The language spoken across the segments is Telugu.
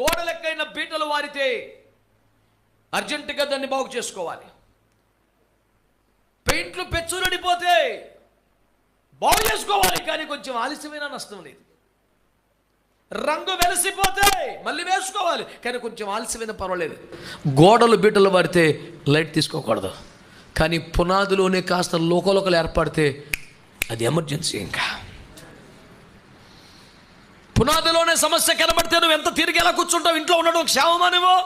గోడలెక్కైన బీటలు వారితే అర్జెంటుగా దాన్ని బాగు చేసుకోవాలి. పెయింట్లు పెచ్చురడిపోతే బాగు చేసుకోవాలి కానీ కొంచెం ఆలస్యమైన నష్టం లేదు. రంగు వెలసిపోతే మళ్ళీ వేసుకోవాలి కానీ కొంచెం ఆలస్యమైన పర్వాలేదు. గోడలు బీటలు పడితే లైట్ తీసుకోకూడదు. కానీ పునాదిలోనే కాస్త లోకలోకలు ఏర్పడితే అది ఎమర్జెన్సీ ఇంకా. పునాదిలోనే సమస్య కనబడితే నువ్వు ఎంత తిరిగి ఎలా కూర్చుంటావు? ఇంట్లో ఉండడం క్షేమమా నువ్వు?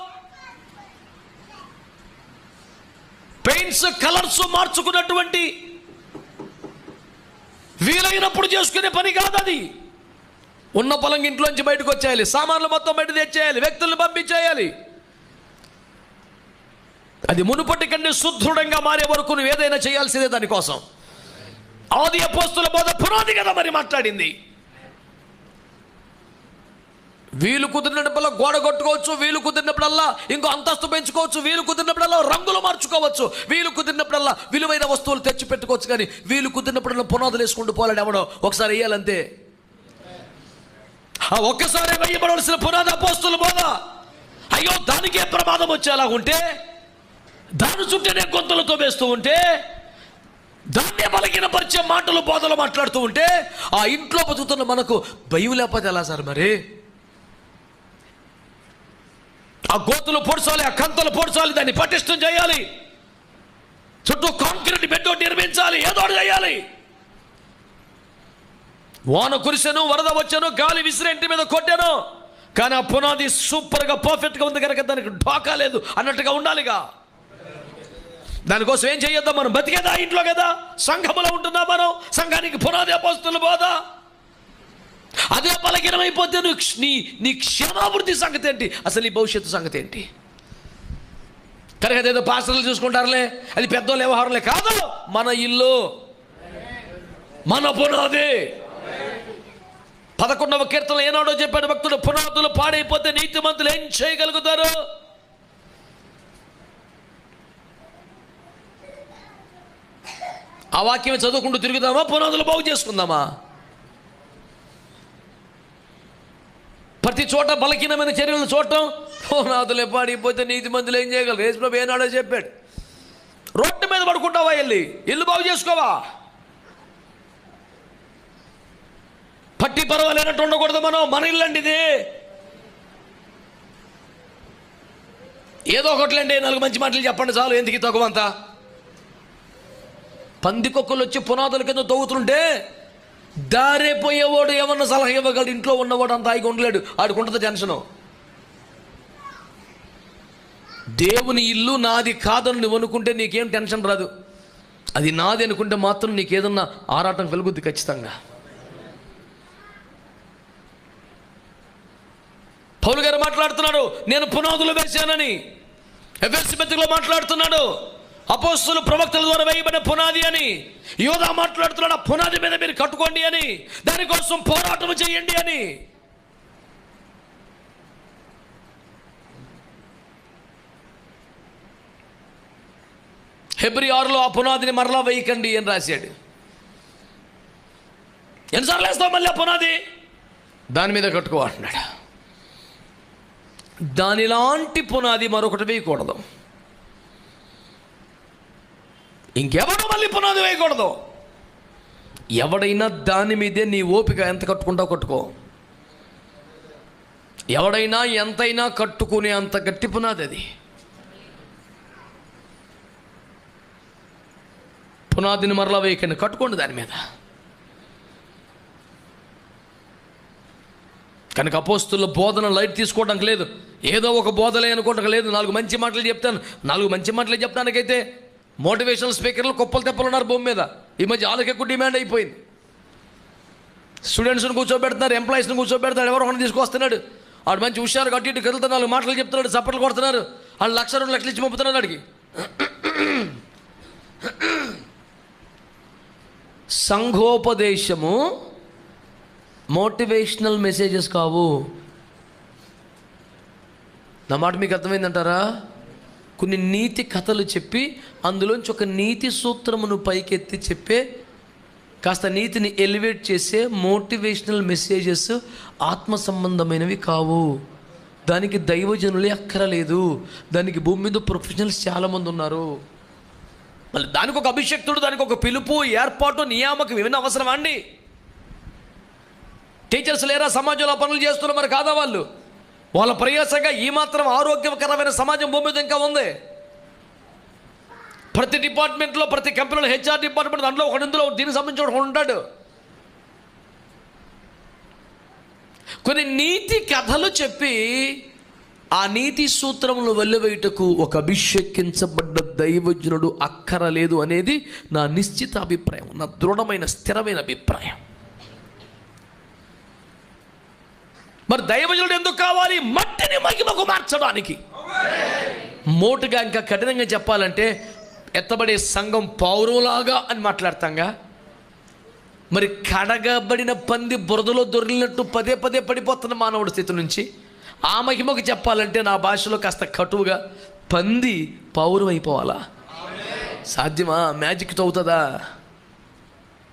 పెయింట్స్ కలర్స్ మార్చుకున్నటువంటి వీలైనప్పుడు చేసుకునే పని కాదు అది ఉన్న పొలం ఇంట్లోంచి బయటకు వచ్చేయాలి. సామాన్లు మొత్తం బయట తెచ్చేయాలి. వ్యక్తులను పంపించేయాలి. అది మునుపటి కంటే సుదృఢంగా మారే వరకు నువ్వు ఏదైనా చేయాల్సిందే దానికోసం. ఆది అపోస్తుల బోధ పునాది కదా మరి మాట్లాడింది. వీలు కుదిరినప్పుడల్లా గోడ కొట్టుకోవచ్చు వీలు కుదిరినప్పుడల్లా ఇంకో అంతస్తు పెంచుకోవచ్చు వీలు కుదిరినప్పుడల్లా రంగులు మార్చుకోవచ్చు వీలు కుదిరినప్పుడల్లా విలువైన వస్తువులు తెచ్చి పెట్టుకోవచ్చు కానీ వీలు కుదిరినప్పుడల్లా పునాదులు వేసుకుంటూ పోలాడు ఎవడో ఒకసారి వేయాలంతే. ఆ ఒక్కసారి వేయబడవలసిన పునాది అపోస్తుల బోధ. అయ్యో దానికే ప్రమాదం వచ్చేలా ఉంటే దాని చుట్టూనే గొంతులతో వేస్తూ ఉంటే దాన్నే బలహీనపరిచే మాటలు బోధలు మాట్లాడుతూ ఉంటే ఆ ఇంట్లో బతుకుతున్న మనకు భయం లేకపోతే ఎలా సార్ మరి? ఆ గోతులు పొడచాలి ఆ కంతలు పొడచాలి దాన్ని పటిష్టం చేయాలి. చుట్టూ కాంక్రీట్ బెడ్ నిర్మించాలి ఏదో చేయాలి. వాన కురిసెను వరద వచ్చాను గాలి విసిరి ఇంటి మీద కొట్టాను. కానీ ఆ పునాది సూపర్గా పర్ఫెక్ట్గా ఉంది కనుక దానికి ఢోకా లేదు అన్నట్టుగా ఉండాలిగా. దానికోసం ఏం చేయొద్దాం మనం? బతికేదా ఇంట్లో కదా? సంఘములో ఉంటున్నా మనం? సంఘానికి పునాది అపోస్తులు పోదా అదే బలహీనమైపోతే నువ్వు నీ నీ క్షేమాభివృద్ధి సంగతి ఏంటి? అసలు ఈ భవిష్యత్తు సంగతి ఏంటి? కనుక ఏదో పాస్టర్లు చూసుకుంటారులే అది పెద్దోళ్ళ వ్యవహారంలే కాదు మన ఇల్లు. మన పునాది. పదకొండవ కీర్తన ఏనాడో చెప్పాడు భక్తుడు పునాదులు పాడైపోతే నీతిమంతులు ఏం చేయగలుగుతారు? ఆ వాక్యం చదువుకుంటూ తిరుగుదామా? పునాదులు బాగు చేసుకుందామా? ప్రతి చోట బలహీనమైన చర్యలను చూడటం. పునాదులే పాడిపోతే నీతి మందులు ఏం చేయగలరు? యేసు ఏనాడో చెప్పాడు. రోడ్డు మీద పడుకుంటావా వెళ్ళి? ఇల్లు బాగు చేసుకోవా? పట్టి పర్వాలేనట్టు ఉండకూడదు మనం. మన ఇల్లు అండి ఇది. ఏదో ఒకట్లండి నాలుగు మంచి మాటలు చెప్పండి చాలు. ఎందుకు ఈ తక్కువంతా పందికొక్కలు వచ్చి పునాదుల కింద తవ్వుతుంటే దారేపోయేవాడు ఏమన్నా సలహా ఇవ్వగలడు? ఇంట్లో ఉన్నవాడు అంత హాయిగా ఉండలేడు. ఆడుకుంటుంది టెన్షన్ టెన్షను దేవుని ఇల్లు నాది కాదని నువ్వు అనుకుంటే నీకేం టెన్షన్ రాదు. అది నాది అనుకుంటే మాత్రం నీకేదన్నా ఆరాటం కలుగుద్ది ఖచ్చితంగా. పౌలు గారు మాట్లాడుతున్నాడు నేను పునాదులు వేశానని. ఎఫ్ఎస్సి పత్రికలో మాట్లాడుతున్నాడు అపోస్తులు ప్రవక్తల ద్వారా వేయబడిన పునాది అని యోధా మాట్లాడుతున్నాడు పునాది మీద మీరు కట్టుకోండి అని దానికోసం పోరాటం చేయండి అని. ఫిబ్రవరి ఆరులో ఆ పునాదిని మరలా వేయకండి అని రాశాడు. ఎన్నిసార్లు వేస్తావు మళ్ళీ ఆ పునాది? దాని మీద కట్టుకోవాలన్నాడు దానిలాంటి పునాది మరొకటి వేయకూడదు. ఇంకెవడు మళ్ళీ పునాది వేయకూడదు? ఎవడైనా దాని మీదే నీ ఓపిక ఎంత కట్టుకుంటావు కట్టుకో. ఎవడైనా ఎంతైనా కట్టుకునే అంత గట్టి పునాది అది. పునాదిని మరలా వేయకండి కట్టుకోండి దాని మీద. కనుక అపోస్తుల బోధన లైట్ తీసుకోవడానికి లేదు. ఏదో ఒక బోధలే అనుకోవడానికి లేదు. నాలుగు మంచి మాటలు చెప్తాను. నాలుగు మంచి మాటలు చెప్పడానికైతే మోటివేషనల్ స్పీకర్లు కుప్పలు తెప్పలు ఉన్నారు భూమి మీద. ఈ మధ్య వాళ్ళకి ఎక్కువ డిమాండ్ అయిపోయింది. స్టూడెంట్స్ని కూర్చోబెడుతున్నారు ఎంప్లాయీస్ని కూర్చోబెడతాడు ఎవరో ఒకరిని తీసుకొస్తున్నాడు. వాడు మంచి హుషారు కట్టి ఇటు కదులుతున్నారు మాటలు చెప్తున్నాడు చప్పట్లు కొడుతున్నారు. వాళ్ళు లక్ష రెండు లక్షలు ఇచ్చి పంపుతున్నాడు వాడికి సంఘోపదేశము మోటివేషనల్ మెసేజెస్ కావు. నా మాట మీకు అర్థమైందంటారా? కొన్ని నీతి కథలు చెప్పి అందులోంచి ఒక నీతి సూత్రమును పైకెత్తి చెప్పే కాస్త నీతిని ఎలివేట్ చేసే మోటివేషనల్ మెసేజెస్ ఆత్మ సంబంధమైనవి కావు. దానికి దైవజనులే అక్కరలేదు. దానికి భూమి మీద ప్రొఫెషనల్స్ చాలామంది ఉన్నారు. మళ్ళీ దానికి ఒక అభిషక్తుడు దానికి ఒక పిలుపు ఏర్పాటు నియామకం ఏమైనా అవసరమా అండి? టీచర్స్ లేరా? సమాజంలో పనులు చేస్తున్నారు మరి కాదా వాళ్ళు? వాళ్ళ ప్రయాసంగా ఈ మాత్రం ఆరోగ్యకరమైన సమాజం భూమి మీద ఇంకా ఉంది. ప్రతి డిపార్ట్మెంట్లో ప్రతి కంపెనీలో హెచ్ఆర్ డిపార్ట్మెంట్ దాంట్లో ఒకటి ఇందులో దీనికి సంబంధించి ఉంటాడు. కొన్ని నీతి కథలు చెప్పి ఆ నీతి సూత్రములు వెల్లవేయుటకు ఒక అభిషేకించబడ్డ దైవజ్ఞుడు అక్కరలేదు అనేది నా నిశ్చిత అభిప్రాయం నా దృఢమైన స్థిరమైన అభిప్రాయం. మరి దైవజనుడు ఎందుకు కావాలి? మట్టిని మహిమకు మార్చడానికి. మోటుగా ఇంకా కఠినంగా చెప్పాలంటే ఎత్తబడే సంఘం పౌరులాగా అని మాట్లాడతాంగా. మరి కడగబడిన పంది బురదలో దొరికినట్టు పదే పదే పడిపోతున్న మానవుడి స్థితి నుంచి ఆ మహిమకు చెప్పాలంటే నా భాషలో కాస్త కటువుగా పంది పౌరం అయిపోవాలా సాధ్యమా? మ్యాజిక్తో అవుతుందా?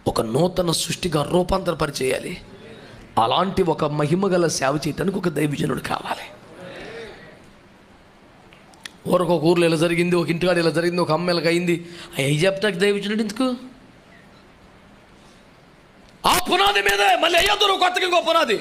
ఒక నూతన సృష్టిగా రూపాంతరపరిచేయాలి. అలాంటి ఒక మహిమ గల సేవ చేయటానికి ఒక దైవజనుడు కావాలి. ఊరొక ఊర్లో ఇలా జరిగింది ఒక ఇంటికాడ ఇలా జరిగింది ఒక అమ్మాయిలకు అయింది అవి చెప్తాకి దైవజనుడు ఎందుకు? ఆ పునాది మీదే మళ్ళీ అయ్యొద్దు కొత్తగా ఇంకో పునాది.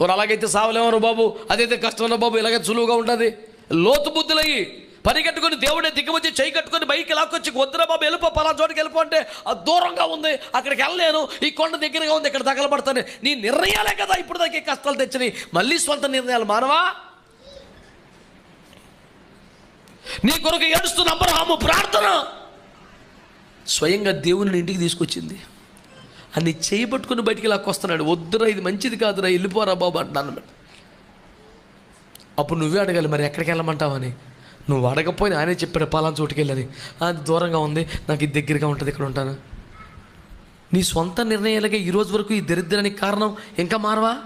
మరి అలాగైతే సావలేమరు బాబు? అదైతే కష్టం బాబు ఇలాగైతే సులువుగా ఉంటుంది లోతు బుద్ధులయ్యి. పరిగెట్టుకుని దేవుడే దిగ్గమొచ్చి చేయి కట్టుకొని బయటికి లాక్కొచ్చి వద్దురా బాబు వెళ్ళిపో పలా చోటుకి వెళ్ళిపో అంటే అది దూరంగా ఉంది అక్కడికి వెళ్ళలేను ఈ కొండ దగ్గరగా ఉంది ఇక్కడ తగలబడతాను. నీ నిర్ణయాలే కదా ఇప్పుడు దాకా కష్టాలు తెచ్చినాయి మళ్ళీ సొంత నిర్ణయాలు మానవా? నీ కొరకు ఏడుస్తున్న అబ్రహాము ప్రార్థన స్వయంగా దేవుని ఇంటికి తీసుకొచ్చింది. అన్ని చేయబట్టుకుని బయటికి లాక్కొస్తున్నాడు. వద్దురా ఇది మంచిది కాదురా వెళ్ళిపోరా బాబు అంటున్నాను అప్పుడు నువ్వే అడగాలి మరి ఎక్కడికి వెళ్ళమంటావని? నువ్వు అడగపోయినా ఆయనే చెప్పాడు పలానా చోటుకి వెళ్ళని. అది దూరంగా ఉంది. నాకు ఇది దగ్గరగా ఉంటుంది ఇక్కడ ఉంటాను. నీ సొంత నిర్ణయాలకే ఈరోజు వరకు ఈ దరిద్రానికి కారణం ఇంకా మారవా?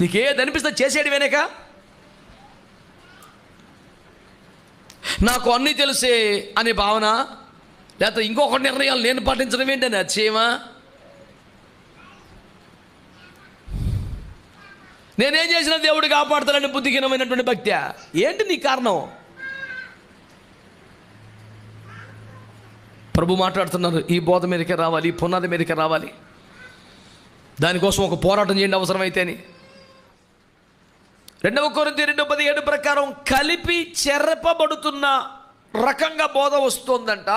నీకేది అనిపిస్తే చేసేది వెనక. నాకు అన్నీ తెలిసే అనే భావన లేకపోతే ఇంకొక నిర్ణయాలు నేను పాటించడం ఏంటని అచ్చయమా నేనేం చేసిన దేవుడు కాపాడుతానని బుద్ధిహీనమైనటువంటి భక్తి. ఏంటి నీ కారణం? ప్రభు మాట్లాడుతున్నారు ఈ బోధ మీదకే రావాలి ఈ పునాది మీదకే రావాలి. దానికోసం ఒక పోరాటం చేయండి అవసరమైతేని రెండవ కొరింథీ రెండు పదిహేడు ప్రకారం కలిపి చెరపబడుతున్న రకంగా బోధ వస్తుందంట.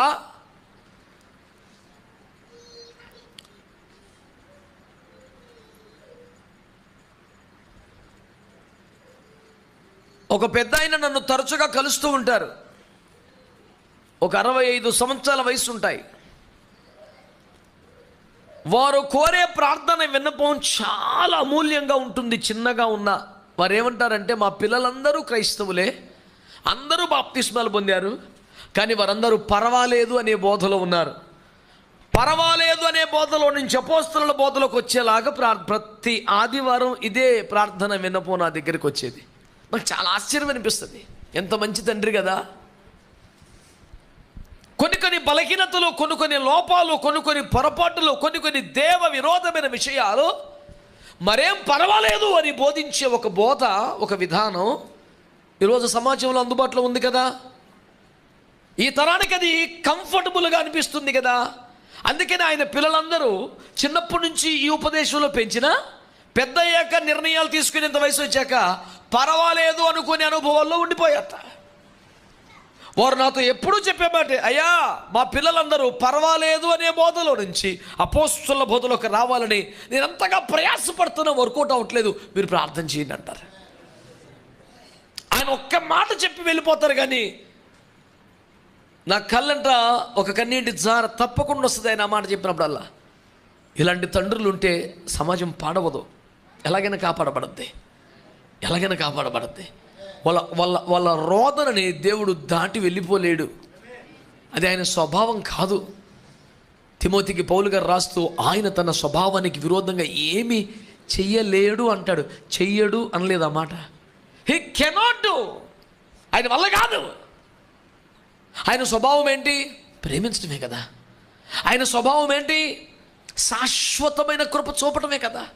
ఒక పెద్ద ఆయన నన్ను తరచుగా కలుస్తూ ఉంటారు. ఒక అరవై ఐదు సంవత్సరాల వయసు ఉంటాయి వారు కోరే ప్రార్థన విన్నపం చాలా అమూల్యంగా ఉంటుంది. చిన్నగా ఉన్న వారు ఏమంటారంటే మా పిల్లలందరూ క్రైస్తవులే. అందరూ బాప్తిస్మాలు పొందారు. కానీ వారందరూ పర్వాలేదు అనే బోధలో ఉన్నారు. పర్వాలేదు అనే బోధలో నుంచి అపోస్తుల బోధలోకి వచ్చేలాగా ప్రా ప్రతి ఆదివారం ఇదే ప్రార్థన విన్నపం నా దగ్గరికి వచ్చేది నాకు చాలా ఆశ్చర్యం అనిపిస్తుంది. ఎంత మంచి తండ్రి కదా. కొన్ని కొన్ని బలహీనతలు కొన్ని కొన్ని లోపాలు కొన్ని కొన్ని పొరపాటులు కొన్ని కొన్ని దేవ విరోధమైన విషయాలు మరేం పర్వాలేదు అని బోధించే ఒక బోధ ఒక విధానం ఈరోజు సమాజంలో అందుబాటులో ఉంది కదా. ఈ తరానికి అది కంఫర్టబుల్గా అనిపిస్తుంది కదా. అందుకని ఆయన పిల్లలందరూ చిన్నప్పటి నుంచి ఈ ఉపదేశంలో పెంచిన పెద్ద అయ్యాక నిర్ణయాలు తీసుకునేంత వయసు వచ్చాక పర్వాలేదు అనుకునే అనుభవాల్లో ఉండిపోయారట వారు నాతో ఎప్పుడూ చెప్పే అయ్యా మా పిల్లలందరూ పర్వాలేదు అనే బోధలో నుంచి అపోస్తుల బోధలోకి రావాలని నేను అంతగా ప్రయాసపడుతున్నా వర్కౌట్ అవ్వట్లేదు మీరు ప్రార్థన చేయండి అంటారు. ఆయన ఒక్క మాట చెప్పి వెళ్ళిపోతారు కానీ నా కళ్ళంట ఒక కన్నీటి జార తప్పకుండా వస్తుంది ఆయన ఆ మాట చెప్పినప్పుడల్లా. ఇలాంటి తండ్రులు ఉంటే సమాజం పాడవదు ఎలాగైనా కాపాడబడద్ది. ఎలాగైనా కాపాడబడద్ది వాళ్ళ వాళ్ళ వాళ్ళ రోదనని దేవుడు దాటి వెళ్ళిపోలేడు. అది ఆయన స్వభావం కాదు. తిమోతికి పౌలుగా రాస్తూ ఆయన తన స్వభావానికి విరోధంగా ఏమి చెయ్యలేడు అంటాడు. చెయ్యడు అనలేదు ఆ మాట? హీ కెనాట్ డూ ఆయన వల్ల కాదు. ఆయన స్వభావం ఏంటి? ప్రేమించడమే కదా. ఆయన స్వభావం ఏంటి? శాశ్వతమైన కృప చూపటమే కదా.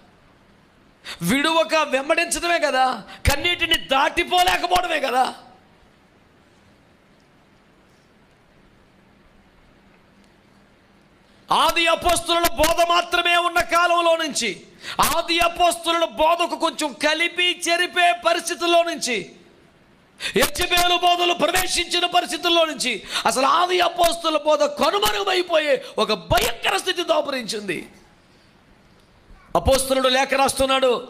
విడువక వెంబడించడమే కదా కన్నీటిని దాటిపోలేకపోవడమే కదా. ఆది అపోస్తుల బోధ మాత్రమే ఉన్న కాలంలో నుంచి ఆది అపోస్తుల బోధకు కొంచెం కలిపి చెరిపే పరిస్థితుల్లో నుంచి హెచ్చబేలు బోధలు ప్రవేశించిన పరిస్థితుల్లో నుంచి అసలు ఆది అపోస్తుల బోధ కనుమరుగైపోయే ఒక భయంకర స్థితి దాపురించింది. అపోస్తులుడు లేఖ రాస్తున్నాడు.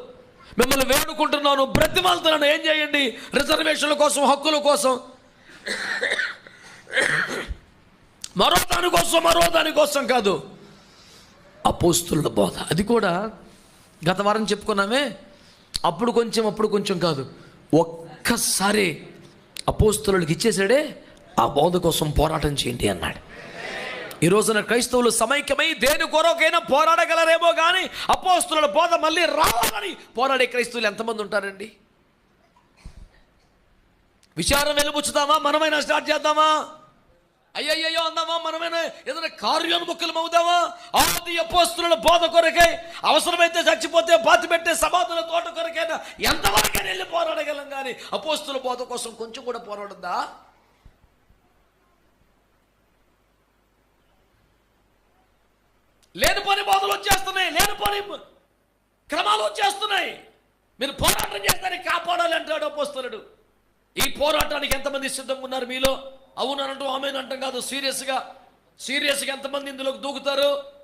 మిమ్మల్ని వేడుకుంటున్నాను. బ్రతిమాలుతున్నాను ఏం చేయండి? రిజర్వేషన్ల కోసం హక్కుల కోసం. మరో దాని కోసం మరో దానికోసం కాదు. అపోస్తుల బోధ. అది కూడా గత వారం చెప్పుకున్నామే. అప్పుడు కొంచెం అప్పుడు కొంచెం కాదు. ఒక్కసారి అపోస్తులకు ఇచ్చేసాడే ఆ బోధ కోసం పోరాటం చేయండి అన్నాడు. ఈ రోజున క్రైస్తవులు సమైక్యమై దేని కొరకైనా పోరాడగలరేమో కానీ అపోస్తుల బోధ మళ్ళీ రావాలని పోరాడే క్రైస్తవులు ఎంతమంది ఉంటారండి? విచారం వెలుబుచ్చుదామా మనమైనా స్టార్ట్ చేద్దామా? అయ్యయ్యో అందామా మనమైనా ఏదైనా కార్యోన్ముఖులం అవుదామా ఆది అపోస్తుల బోధ కొరకై అవసరమైతే చచ్చిపోతే పాతి పెట్టే సమాధుల తోట కొరకైనా ఎంతవరకైనా వెళ్ళి పోరాడగలం కానీ అపోస్తుల బోధ కోసం కొంచెం కూడా పోరాడద్దా? లేని పని బోధలు వచ్చేస్తున్నాయి లేని పని క్రమాలు వచ్చేస్తున్నాయి. మీరు పోరాటం చేస్తారని కాపాడాలి అంటాడు అపోస్తులుడు. ఈ పోరాటానికి ఎంతమంది సిద్ధంగా ఉన్నారు మీలో? అవును ఆమెనంటాం కాదు. సీరియస్గా సీరియస్గా ఎంతమంది ఇందులోకి దూకుతారు?